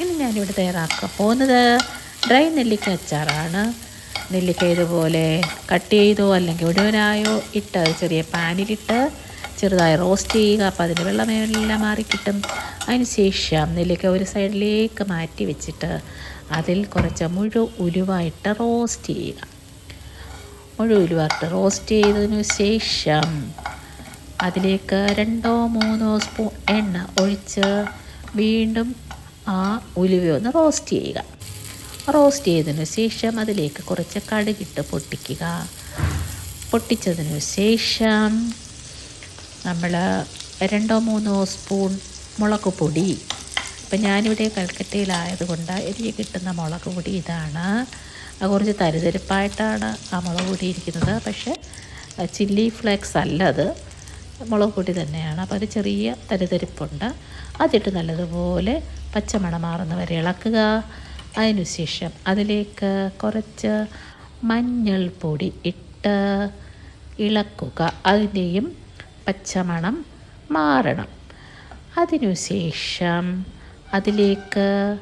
ഇനി ഞാനിവിടെ തയ്യാറാക്കാൻ പോകുന്നത് ഡ്രൈ നെല്ലിക്ക അച്ചാറാണ്. നെല്ലിക്ക ഇതുപോലെ കട്ട് ചെയ്തോ അല്ലെങ്കിൽ ഒടുവനായോ ഇട്ട് ചെറിയ പാനിലിട്ട് ചെറുതായി റോസ്റ്റ് ചെയ്യുക. അപ്പോൾ അതിന്റെ വെള്ളമെല്ലാം മാറി കിട്ടും അതിന് ശേഷം നെല്ലിക്ക ഒരു സൈഡിലേക്ക് മാറ്റി വെച്ചിട്ട് അതിൽ കുറച്ച് മുഴു ഉരുവായിട്ട് റോസ്റ്റ് ചെയ്യുക. മുഴു ഉരുവായിട്ട് റോസ്റ്റ് ചെയ്തതിനു ശേഷം അതിലേക്ക് രണ്ടോ മൂന്നോ സ്പൂൺ എണ്ണ ഒഴിച്ച് വീണ്ടും ആ ഉലുവയൊന്ന് റോസ്റ്റ് ചെയ്യുക. റോസ്റ്റ് ചെയ്തതിന് ശേഷം അതിലേക്ക് കുറച്ച് കടുകിട്ട് പൊട്ടിക്കുക. പൊട്ടിച്ചതിന് ശേഷം നമ്മൾ രണ്ടോ മൂന്നോ സ്പൂൺ മുളക് പൊടി. ഇപ്പം ഞാനിവിടെ കൽക്കട്ടയിലായതുകൊണ്ട് എനിക്ക് കിട്ടുന്ന മുളക് പൊടി ഇതാണ്. കുറച്ച് തരിതരിപ്പായിട്ടാണ് ആ മുളക് പൊടി ഇരിക്കുന്നത്. പക്ഷേ ചില്ലി ഫ്ലേക്സ് അല്ല അത്. മുളക് പൊടി തന്നെയാണ്. അപ്പോൾ അത് ചെറിയ തരിതരിപ്പുണ്ട്. അതിട്ട് നല്ലതുപോലെ പച്ചമണം മാറുന്ന വരെ ഇളക്കുക. അതിനുശേഷം അതിലേക്ക് കുറച്ച് മഞ്ഞൾപ്പൊടി ഇട്ട് ഇളക്കുക. അതിന്റെയും പച്ചമണം മാറണം. അതിനുശേഷം അതിലേക്ക്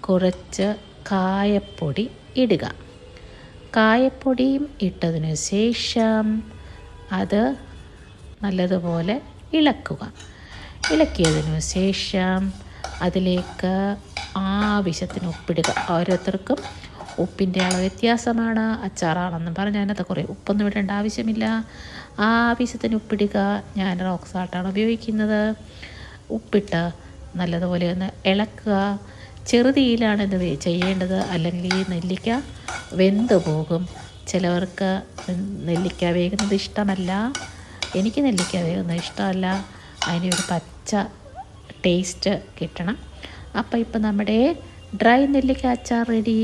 കുറച്ച് കായപ്പൊടി ഇടുക. കായപ്പൊടിയും ഇട്ടതിനു ശേഷം അത് നല്ലതുപോലെ ഇളക്കുക. ഇളക്കിയതിനു ശേഷം അതിലേക്ക് ആവശ്യത്തിന് ഉപ്പിടുക ഓരോരുത്തർക്കും ഉപ്പിന്റെ അളവ് വ്യത്യാസമാണ്. അച്ചാറാണെന്നും പറഞ്ഞ് അതിനകത്ത് കുറേ ഉപ്പൊന്നും ഇടേണ്ട ആവശ്യമില്ല. ആവശ്യത്തിന് ഉപ്പിടുക ഞാൻ റോക്ക് സാൾട്ടാണ് ഉപയോഗിക്കുന്നത്. ഉപ്പിട്ട് നല്ലതുപോലെ ഒന്ന് ഇളക്കുക. ചെറുതീയിലാണ് ഇത് ചെയ്യേണ്ടത്. അല്ലെങ്കിൽ ഈ നെല്ലിക്ക വെന്ത് പോകും. ചിലവർക്ക് നെല്ലിക്ക വേകുന്നത് ഇഷ്ടമല്ല. എനിക്ക് നെല്ലിക്ക വേകുന്നത് ഇഷ്ടമല്ല. അതിനൊരു പച്ച ടേസ്റ്റ് കിട്ടണം. അപ്പോൾ ഇപ്പം നമ്മുടെ ഡ്രൈ നെല്ലിക്ക അച്ചാർ റെഡി